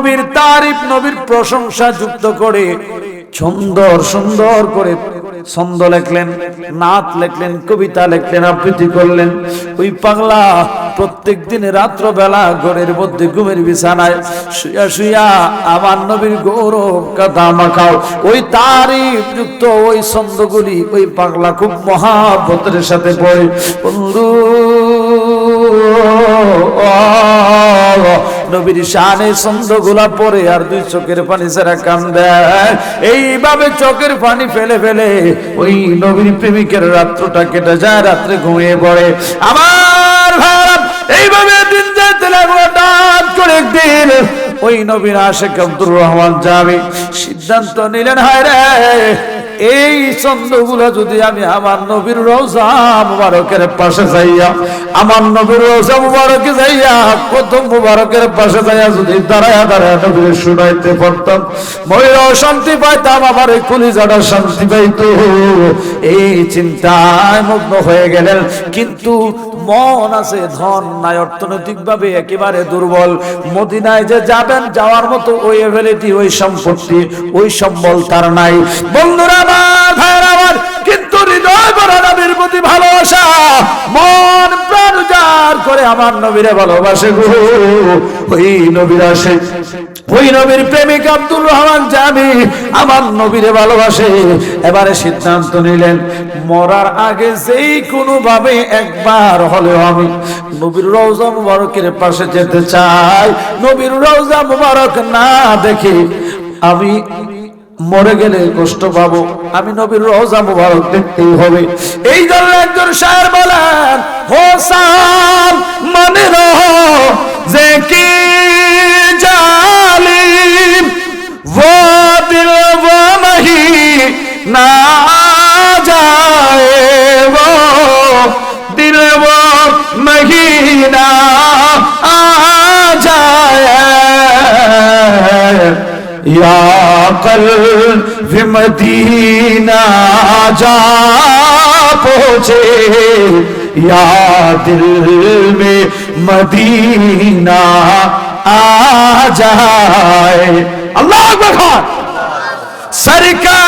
নবীর তারিফ, নবীর প্রশংসা যুক্ত করে সুন্দর সুন্দর করে ছন্দ লেখলেন নাত লেখলেন, কবিতা লেখলেন, আবৃত্তি করলেন। ওই পাগলা প্রত্যেক দিন রাত্র বেলা ঘরের মধ্যে ঘুমের বিছানায় শুয়া শুয়া আমার নবীর গৌরব কথা মাখাও। ওই তারিফ যুক্ত ওই ছন্দগুলি ওই পাগলা খুব মহাব্বতের সাথে পড়ে। বন্ধু নবীর শানে ছন্দগুলা পরে আর দুই চোখের পানি ছাড়া কান দেয় এইভাবে চোখের পানি ফেলে ফেলে ওই নবীর প্রেমিকের রাত্রটা কেটে যায় রাত্রে ঘুমিয়ে পড়ে। আমার ভাইরা, এইভাবে দিন যেতে লাগল হঠাৎ করে একদিন ওই নবীর আশেখ আব্দুর রহমান যাবে। সিদ্ধান্ত নিলেন হায় রে! এই চন্দ্রগুলো যদি আমি আমার নবীর রোজা মুবারকের পাশে যাইয়া, আমার নবীর রোজা মুবারকে যাইয়া, প্রথম মুবারকের পাশে যাইয়া যদি দাঁড়ায় দাঁড়ায় নবীর শুনাইতে পারতাম ময়ূর শান্তি পাইতাম, আমার এই কলিজাটা শান্তি পাইত। এই চিন্তায় মগ্ন হয়ে গেলেন। কিন্তু মন আছে, ধন নাই অর্থনৈতিক ভাবে একেবারে দুর্বল। মদিনায় যে যাবেন, যাওয়ার মতো ওই এভেলিটি ওই সম্পত্তি, ওই সম্বল তার নাই। বন্ধুরা প্রতি ভালোবাসা, মন প্রাণ উজাড় করে আমার নবীরে ভালোবাসে গো। ওই নবীর আসে, ওই নবীর প্রেমিক আব্দুর রহমান জামি আমার নবীরে ভালোবাসে। এবারে সিদ্ধান্ত নিলেন, মরার আগে যেই কোনো ভাবে একবার হলেও আমি নবীর রওজা মুবারকের পাশে যেতে চাই। নবীর রওজা মুবারক না দেখে আমি মরে গেলে কষ্ট পাবো। আমি নবীর রোজা মুবারক দেখতেই হবে। এই জন্য একজন শায়ের বলেন হোসাম মনে রহ যে কি জালিম ও দিল ও না যায় ও, দিল ও নহি না আ যায়। ইয়া عقل بھی مدینہ جا پہنچے۔ یا دل میں مدینہ آ جائے۔ اللہ اکبر خان، سرکار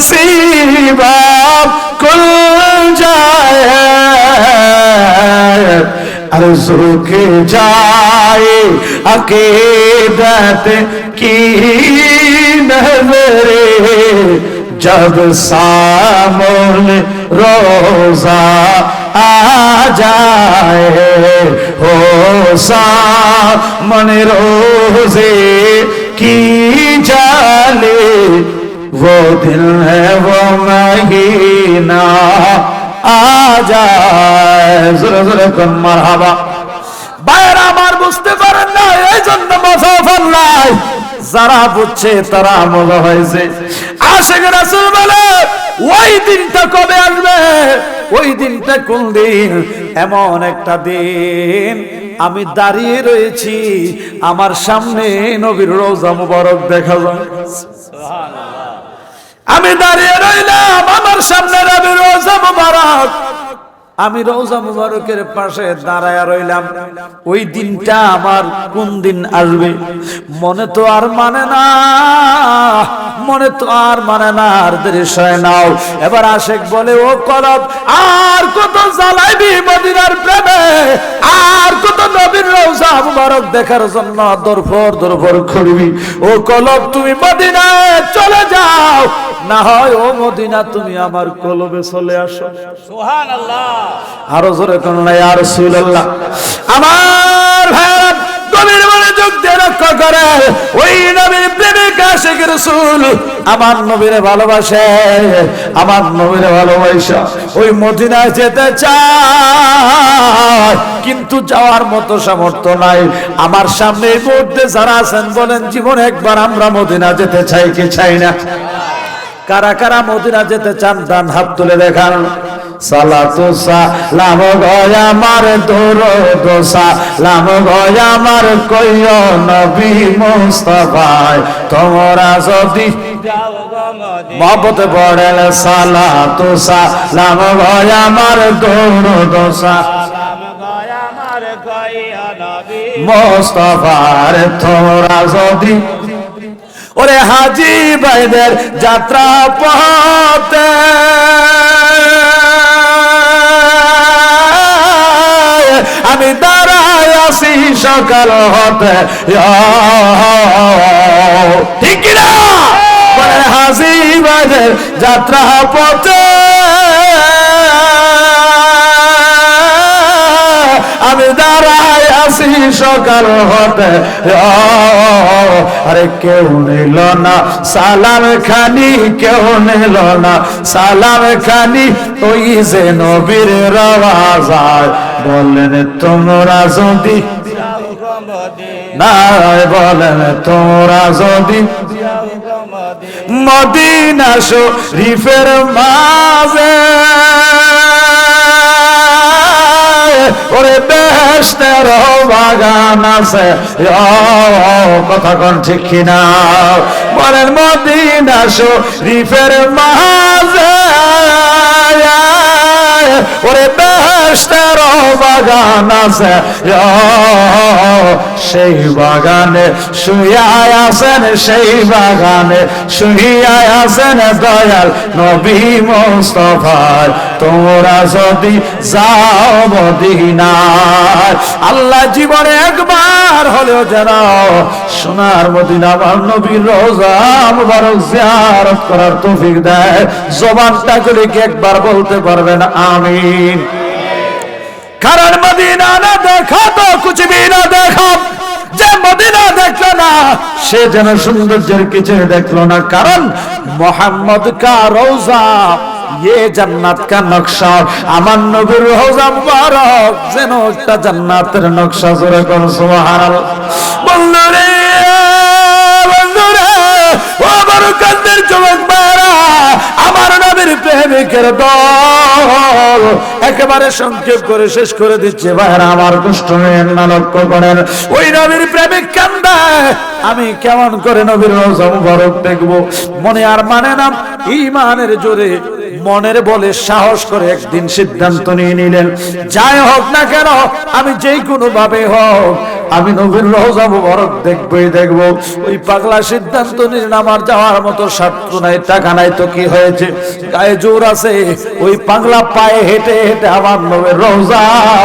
نصیب کل جائے۔ ارزو رک جائے عقیدت کی نظریں۔ جب سامن روزہ آ جائے ہو سامن روزے کی جالے वो दिन है वो महीना आ जाए জোরে জোরে কোন মারহাবা বাইরে আমার বুঝতে পারেন না এই জন্য মাসাফার নাই যারা বুঝছে তারা মজা হয়েছে আশেখ রাসূল বলে ওই দিনটা কবে আসবে ওই দিনটা কোন দিন এমন একটা দিন আমি দাঁড়িয়ে রয়েছি আমার সামনে নবীর রোজা মুবারক দেখা যায় আমি দাঁড়িয়ে রইলাম আমার সামনে রবি রোজা মুবারক। আমি রোজা মুবারকের পাশে দাঁড়ায় রইলাম। ওই দিনটা আমার কোন দিন আসবে? মনে তো আর মানে না, মনে তো আর মানে না, আর দেরি সয় নাও। এবার আশেক বলে, ও কলব, আর কত জ্বালাইবি মদিনার প্রেমে? আর কত নবীর রোজা মুবারক দেখার জন্য দরফর দরফর করবি? ও কলব, তুমি মদিনায় চলে যাও। না হয় ও মদিনা, তুমি আমার কলবে চলে আসো। আরও জোরে আর আমার গভীর করে, ওই নবীর রসুল আমার ভালোবাসে, আমার ওই মদিনায় যেতে চায়, কিন্তু যাওয়ার মতো সামর্থ্য নাই। আমার সামনে এই মুহূর্তে যারা আছেন, বলেন, জীবনে একবার আমরা মদিনা যেতে চাই কি চাই না? কারা কারা মদিনা যেতে চান, ডান হাত তুলে দেখান। সালাম গয়া আমার দূর দোসা লাম গয়া আমার কইয় নবী মুস্তাফায়। তোমরা যদি মহব্বতে পড়েন সালাতু সালাম গয়া আমার দূর দোসা সালাম গয় আমার তোমরা যদি ওরে হাজি ভাইদের যাত্রা পথে আমি দাঁড়ায় আছি সকাল হতে। ঠিক না হাসি ভাইদের যাত্রা পথে। আমি দাঁড়ায় আছি সকাল হতে। আরে কেউ নিল না। সালাম খানি, কেউ নিল না। সালাম খানি, ওই যে নবীর রাজার বললেন তোমরা যদি যাও গো মদিনা না বলেন তোমরা যদি মদিনা শরীফের মাঝে ওরে বেহেস্তের বাগান আছে। কথা কোন ঠিক কিনা? বলেন মদিনা রিফের মাঝে ওরে বেহেশতের বাগান আছে। সেই বাগানে শুয়ায় আছেন, সেই বাগানে শুয়ায় আছেন দয়াল নবী মোস্তফার। তোমরা যদি যাও মদিনার আল্লাহ জীবনে একবার হলেও যেন সোনার মদিনা আমার নবীর রোজা মুবারক জিয়ারত করার তৌফিক দেয়। জবানটা করে কি একবার বলতে পারবেন? আমিন। কারণ মদিনা না দেখা তো কুছ ভি না দেখা। যে মদিনা দেখল না, সে যেন সৌন্দর্যের কিছু না। কারণ মোহাম্মদ ये কা নকশা। আমার নবীর রোজা মুবারক, যেন একটা জান্নাতের নকশা জোরে সুবহানাল্লাহ। আমার নবীর প্রেমিকের দল। একেবারে সংক্ষেপ করে শেষ করে দিচ্ছে ভাইরা আমার না লক্ষ্য করেন। ওই নবীর প্রেমিক আমি কেমন করে নবীর রোজা মুবারক দেখব? মনে আর মানে না ইমানের জোরে মনের বলে সাহস করে একদিন সিদ্ধান্ত নিয়ে নিলেন। যাই হোক না কেন, আমি যেই কোনো ভাবে হোক আমি নবীর রোজা মুবারক দেখবই দেখব। ওই পাগলা সিদ্ধান্ত নিলেন আমার যাওয়ার মতো স্বার্থ নাই, টাকা নাই তো কি হয়েছে? গায়ে জোর আছে, ওই পাগলা পায়ে হেঁটে হেঁটে আমার নবীর রোজা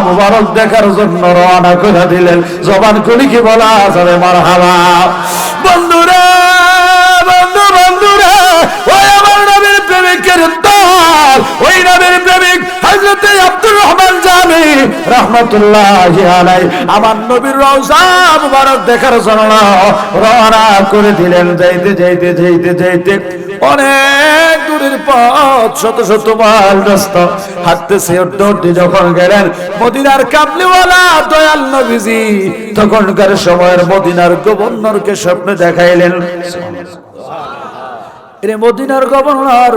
মুবারক দেখার জন্য রওনা করে দিলেন। জবান করি কি বলা যাবে মার হালা বন্ধুরা, বন্ধু, বন্ধুরা প্রেমিকের দল, ওই নবীর প্রেমিক হযরতে আব্দুর রহমান জামি রাহমাতুল্লাহি আলাই আমার নবীর রওজা মুবারক দেখার জন্য রওনা করে দিলেন। যাইতে যাইতে যাইতে যাইতে অনেক দূরের পথ, শত শত মাইল রাস্তা হাঁটতেছে, উঠতে যখন গেলেন মদিনার কামলিওয়ালা দয়াল নবীজি, তখনকার সময়ের মদিনার গভর্নরকে স্বপ্নে দেখাইলেন। রে মদিনার গভর্নর,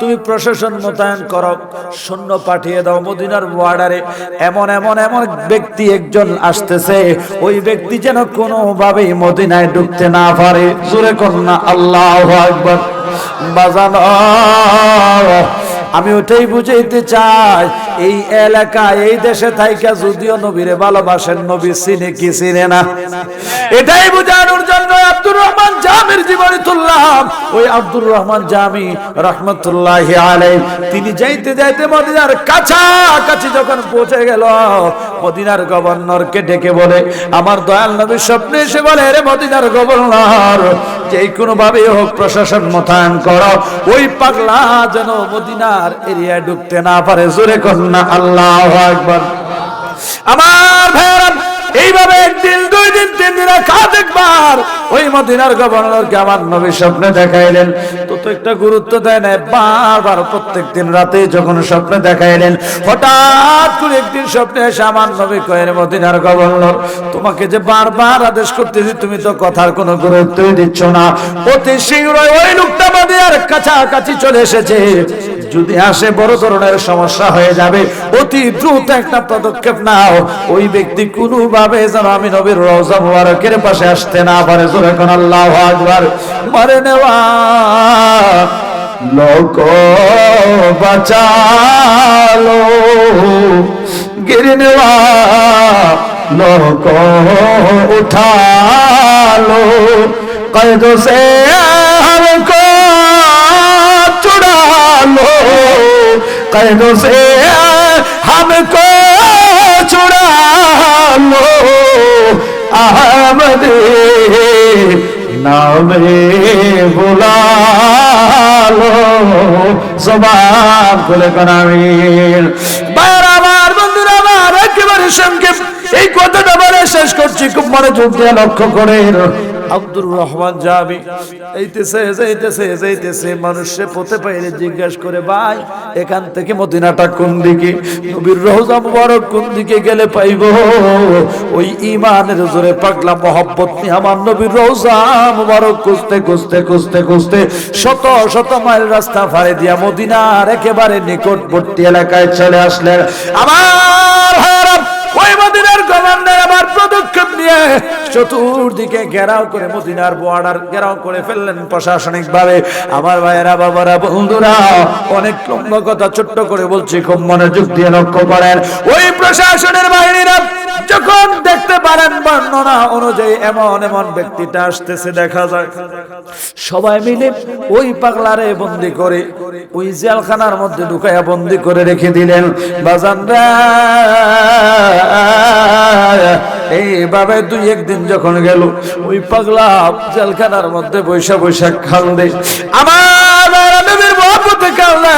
তুমি প্রশাসন মোতায়েন করো, সৈন্য পাঠিয়ে দাও মদিনার বর্ডারে। এমন এমন এমন ব্যক্তি একজন আসতেছে, ওই ব্যক্তি যেন কোনোভাবেই মদিনায় ঢুকতে না পারে। জোরে কন্যা, আল্লাহ আকবার। বাজানো। আমি ওটাই বুঝাইতে চাই, এই এলাকা, এই দেশে থাইকা যদিও নবীরে ভালোবাসেন, নবী চিনে কি চিনে না। এটাই বুঝানোর জন্য আব্দুর রহমান জামির জীবনী তুললাম। ওই আব্দুর রহমান জামি রহমতুল্লাহ আলাই তিনি যাইতে যাইতে মদিনার কাছাকাছি যখন পৌঁছে গেল, মদিনার গভর্নরকে ডেকে বলে, আমার দয়াল নবীর স্বপ্নে এসে বলে, রে মদিনার গভর্নর যে কোনো ভাবে হোক প্রশাসন মোতায়েন করো। ওই পাগলা যেন মদিনার এরিয়ায় ঢুকতে না পারে। জোরে কন্যা আল্লাহ একবার আমার ভাইয়েরা, এইভাবে একদিন দুই দিন তিন দিন একবার ওই মদিনার গভর্নরকে আমার নবী স্বপ্নে দেখাইলেন। তো তো একটা গুরুত্ব দেয় না, বারবার প্রত্যেক দিন রাতে যখন স্বপ্নে দেখাইলেন, হঠাৎ করে একদিন স্বপ্নে এসে আমার নবী কয়ের মদিনার গভর্নর, তোমাকে যে বারবার আদেশ করতেছি, তুমি তো কথার কোনো গুরুত্বই দিচ্ছ না। অতি শীঘ্রই ওই লোকটা মদিনার কাছাকাছি চলে এসেছে। যদি আসে বড় ধরনের সমস্যা হয়ে যাবে, অতি দ্রুত একটা পদক্ষেপ নাও। ওই ব্যক্তি কোনোভাবে যেন আমি নবীর রওজা মুবারকের পাশে আসতে না পারে। জোরে এখন আল্লাহ আকবার। মারে নেওয়া। লোক বাঁচালো, গিরে নেওয়া। লোক উঠালো। কয়দ সে चुड़ा लो कैदों से हमको चुड़ा लो अहमद नामे बुला লো জবান খুলে কনামিন বাইর আমার বন্ধুরা আমার একেবারে সংক্ষেপ এই কথাটা বলে শেষ করছি খুব মনোযোগ দিয়ে লক্ষ্য করে আব্দুর রহমান যাবি। এইতেছে যাইতেছে যাইতেছে। মানুষে পথে পাইলে জিজ্ঞাসা করে, ভাই, এখান থেকে মদিনাটা কোন দিকে? নবীর রোজা মুবারক কোন দিকে গেলে পাইব? ওই ইমানের জোরে পাগলা মহব্বত নিয়ে আমার নবীর রোজা মুবারক খুঁজতে খুঁজতে খুঁজতে খুঁজতে শত শত মাইল রাস্তা ফাড়ে দিয়া মদিনার একেবারে নিকটবর্তী এলাকায় চলে আসলেন। আমার ওই মদিনার গভর্নর আবার পদক্ষেপ নিয়ে চতুর্দিকে ঘেরাও করে মদিনার বর্ডার ঘেরাও করে ফেললেন প্রশাসনিক ভাবে আমার ভাইয়েরা, বাবারা, বন্ধুরা, অনেক লম্বা কথা, ছোট্ট করে বলছি, খুব মনোযোগ দিয়ে লক্ষ্য করেন। ওই প্রশাসনের বাহিনীরা যখন দেখতে পারেন বর্ণনা অনুযায়ী এমন এমন ব্যক্তিটা আসতেছে, দেখা যায়। সবাই মিলে ওই পাগলারে বন্দি করে, ওই জেলখানার মধ্যে ঢুকাইয়া বন্দি করে রেখে দিলেন। বাজানরা এইভাবে দুই একদিন যখন গেল, ওই পাগলা জেলখানার মধ্যে বৈশা বৈশাখ আমার নবীর মহব্বতে কালদে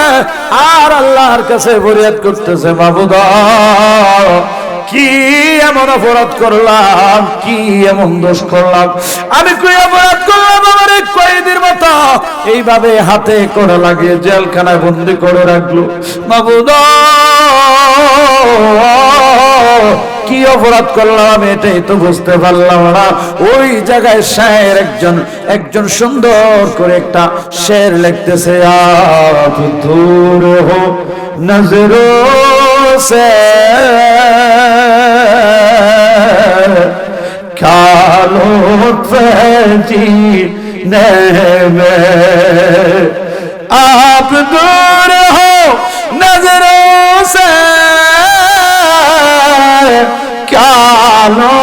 আর আল্লাহর কাছে ফরিয়াদ করতেছে, মাবুদা কি এমন অপরাধ করলাম কি এমন দোষ করলাম আমি কই অপরাধ করলাম আমার এক কয়েদির মতো এইভাবে হাতে করে লাগিয়ে জেলখানায় বন্দি করে রাখল মাবুদ কি অপরাধ করলাম এটাই তো বুঝতে পারলাম না ওই জায়গায় শায়ের একজন একজন সুন্দর করে একটা শের লিখতেছে আপ দূর হো নজরো সে কালো জি নেবে। আপ দূর হো নজরোঁ সে। কালো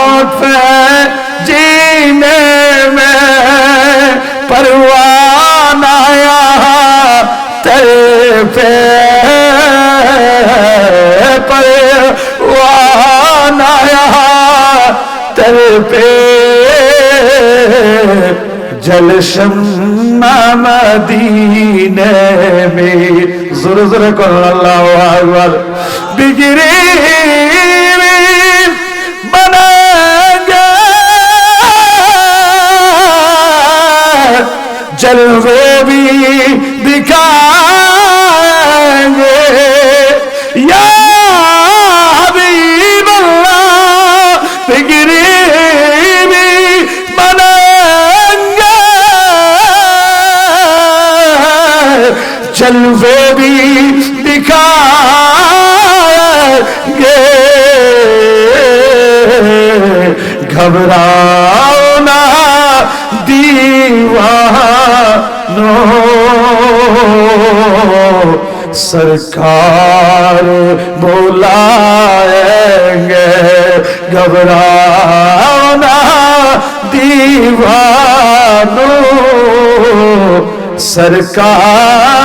पे जलशम मदीने में जोर जोर कर अल्लाह अकबर बिगड़ी बनाएंगे जलवे भी दिखाएंगे या اصل وہ بھی دکھا گے۔ گھبراؤنا دیوانوں۔ سرکار بولائیں گے۔ گھبراؤنا دیوانوں۔ سرکار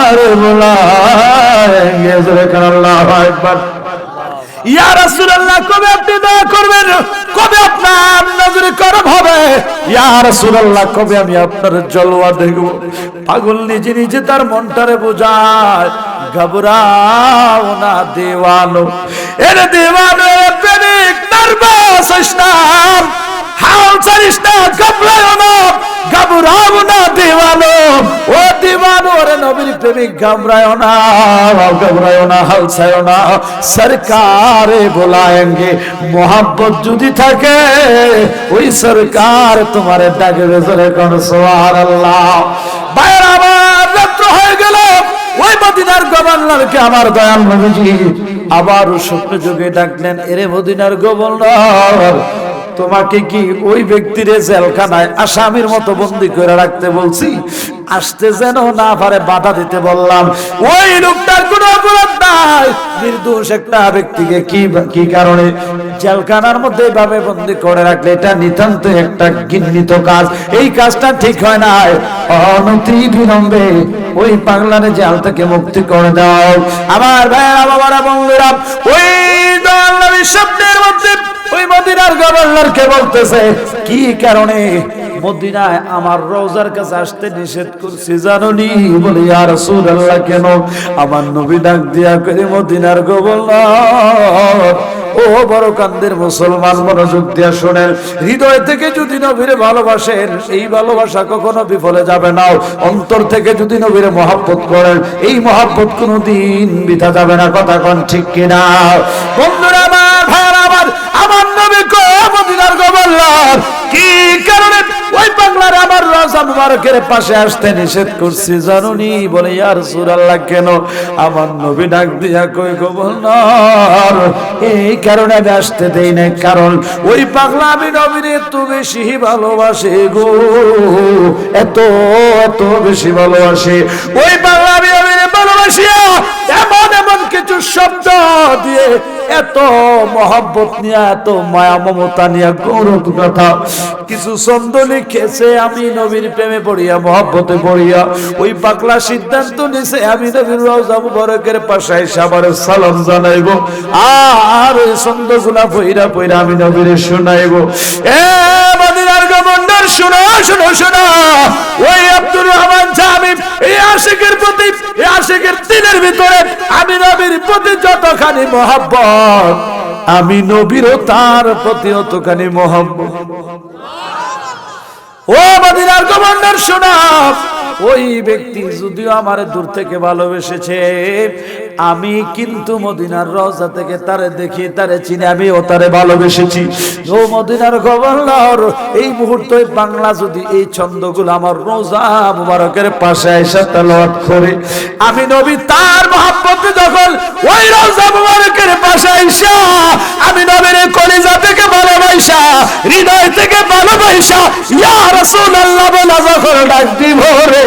জলওয়া দেখব? পাগল নিজে নিজে তার মনটারে বোঝায় ঘবরাও না দেওয়ানো এর দেওয়ানো প্রেমিক হাল চালিস না ঘবরাও না ঘবরাও না দেওয়ানো ও দেওয়ানো নবীর প্রেমিক ঘবরাও না ঘবরাও না হাল ছাড়ো না। সরকারে বুলায়েঙ্গে মোহাব্বত যদি থাকে, ওই সরকার তোমার ডাকবে জোরে কোন, সুবহানাল্লাহ। বাইরে আবার রাত্র হয়ে গেল, ওই মদিনার গভর্নরকে আমার দয়াল নবীজি আবার স্বপ্ন যুগে ডাকলেন, এরে মদিনার গভর্নর তোমাকে কি ওই ব্যক্তিরে জেলখানায় আসামির মতো বন্দি করে রাখতে বলছি? আসতে যেন না পারে, বাধা দিতে বললাম। ওই লোকটার কোনো অপরাধ নাই। নির্দোষ একটা ব্যক্তিকে কি কি কারণে জেলখানার মধ্যে এভাবে বন্দি করে রাখলে? এটা নিতান্ত একটা ঘৃণিত কাজ। এই কাজটা ঠিক হয় না অনতি বিলম্বে ওই পাগলারে জেল থেকে মুক্তি করে দাও। আমার ভাইয়েরা, বাবারা, বন্ধুরা, ওই দয়াল নবীর স্বপ্নের মধ্যে ওই মদিনার গভর্নরকে বলতেছে, কি কারণে মদিনায় আমার রোজার কাছে আসতে নিষেধ করছি জানুনি? বলে আর আল্লাহ কেন? আমার নবী ডাক দিয়া করে মদিনার গভর্নর, ও বড় কান্দের মুসলমান মনোযোগ দিয়া শোনেন, হৃদয় থেকে যদি নবীরে ভালোবাসেন, এই ভালোবাসা কখনো বিফলে যাবে না। অন্তর থেকে যদি নবীরে মহাব্বত করেন, এই মহাব্বত কোনোদিন বিধা যাবে না। কথা কোন ঠিক কিনা? বন্ধুরা, আমার কো কি কারণে? ওই বাংলার আমার রাজা মুবারকের পাশে আসতে নিষেধ করছি, জানুনি? বলে ইয়ার সুরাল্লাহ কেন? আমার নবী ডাক দিয়া কই এই কারণে আমি আসতে দেই না কারণ ওই পাগলা আমি নবীর বেশি ভালোবাসে গো। এত এত বেশি ভালোবাসে। ওই পাগলা আমি ভালোবাসিয়া এমন এমন কিছু শব্দ দিয়ে এত মহব্বত নিয়ে, এত মায়া মমতা নিয়ে, গৌরব কথা। কিছু ছন্দ লিখেছে আমি নবীর প্রেমে পড়িয়া, মহব্বতে পড়িয়া। ওই পাকলা সিদ্ধান্ত নিছে আমি নবীর রওজা মুবারকের পাশে এসে আবার সালাম জানাইব। আর ওই ছন্দগুলা পইরা পইরা আমি নবীর শুনাইব। এ গভর্নর শোনো শোনো শোনো। ওই আব্দুর রহমান জামিম এই আশিকের প্রতি, এই আশিকের দিনের ভিতরে আমি নবীর প্রতি যতখানি মহাব্বত, আমি নবীরও তার প্রতি অতখানি মহাব্বত। ও মদিনার গভর্নর, শোনা, ওই ব্যক্তি যদিও আমার দূর থেকে ভালোবেসেছে আমি কিন্তু মদিনার রওজা থেকে তারে দেখি, তারে চিনি আমি ও তারে ভালোবেসেছি। ও মদিনার গভর্নর, এই মুহূর্তে বাংলা যদি এই ছন্দগুলো আমার রোজা মুবারকের পাশে এসে তেলাওয়াত করে, আমি নবী তার মহাব্বতে যখন ওই রোজা মুবারকের পাশে এসে, আমি নবীর কলিজা থেকে ভালোবাসা, হৃদয় থেকে ভালোবাসা, ইয়া রাসূলুল্লাহ বলা যখন ডাক দিব রে,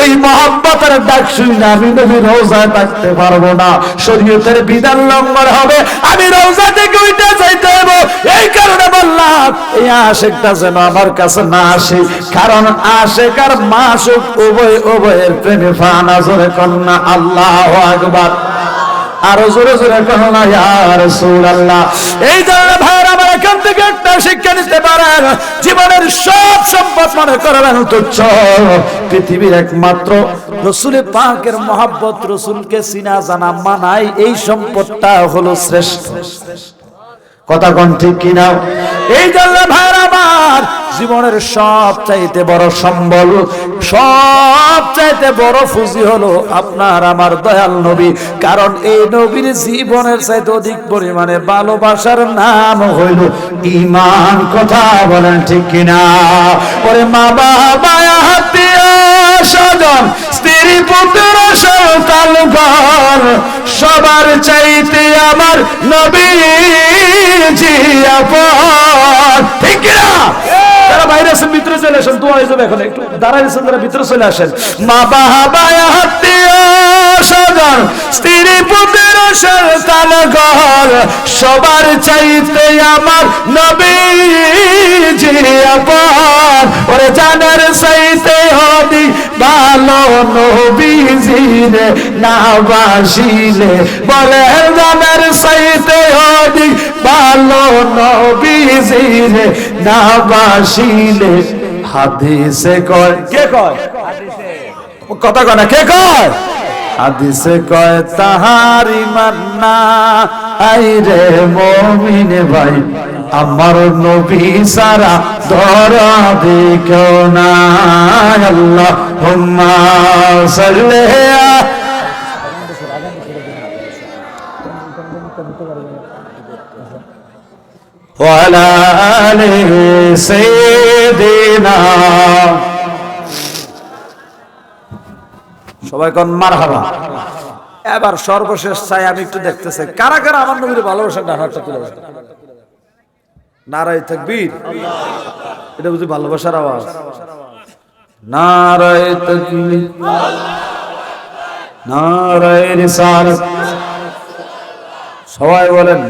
ওই মহাব্বতের ডাক শুনে আমি নবীর রোজায় থাকতে পারব না। শরীয়তের বিধান লঙ্ঘন হবে, আমি রোজা থেকে উঠে যাইতে হব এই কারণে বললাম, এই আশেকটা যেন আমার কাছে না আসে। কারণ আশেক আর মাসুক উভয় উভয়ের প্রেমে ফানা জোরে কন্যা, আল্লাহ আকবার। আরও জোরে জোরে এই জন্য ভাইরা আমার এখান থেকে একটা শিক্ষা নিতে পারেন, জীবনের সব সম্পদ মনে করবেন তুচ্ছ। পৃথিবীর একমাত্র রসুলের পাকের মহাব্বত, রসুলকে চিনা জানা মানাই এই সম্পদটা হলো শ্রেষ্ঠ। কথা কোন ঠিক কিনা? এই জন্য ভাইরা আমার জীবনের সব চাইতে বড় সম্বল সব চাইতে বড় ফুজি হলো আপনার আমার দয়াল নবী। কারণ এই নবীর জীবনের চাইতে অধিক পরিমাণে ভালোবাসার নাম হইল ইমান কথা বলেন ঠিক কিনা? ওরে মা বাবা হাতিয়া স্বজন স্ত্রী পুত্র সন্তান ঘর সবার চাইতে আমার নবী ঠিক কিনা? যারা বাইরে আছেন, ভিতরে চলে আসেন হয়ে যাবে এখন। একটু যারা ভিতরে চলে আসেন। মা বাবা স্ত্রী পুত্র সন্তান ঘর। সবার চাইতে আমার নবী জি নবীজিরে না বাসিলে বলে, জানার চাইতে হদি ভালো নবীজিরে না বাসিলে হাদিসে কয়, কে কয়? কথা কয় না, কে কয়? হাদিসে কয়, তাহারি মান্না আই রে মমিন ভাই। আমার নবী সারা ধরা দেখো না আল্লাহ হুম্মা সাল্লে وعلى آله سيدنا সবাই কোন মারহাবা এবার সর্বশেষ চাই আমি একটু দেখতেছি কারা কারা আমার নবীর ভালোবাসা ডান হাতটা তুলে দেন। নারায় তাকবীর। এটা বুঝি ভালোবাসার আওয়াজ? নারায় তকবীর। নারায় রিসালাত। সবাই বলেন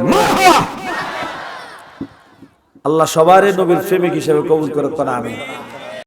আল্লাহ! সবারই নবীর প্রেমিক হিসেবে কবুল করে কোন আমি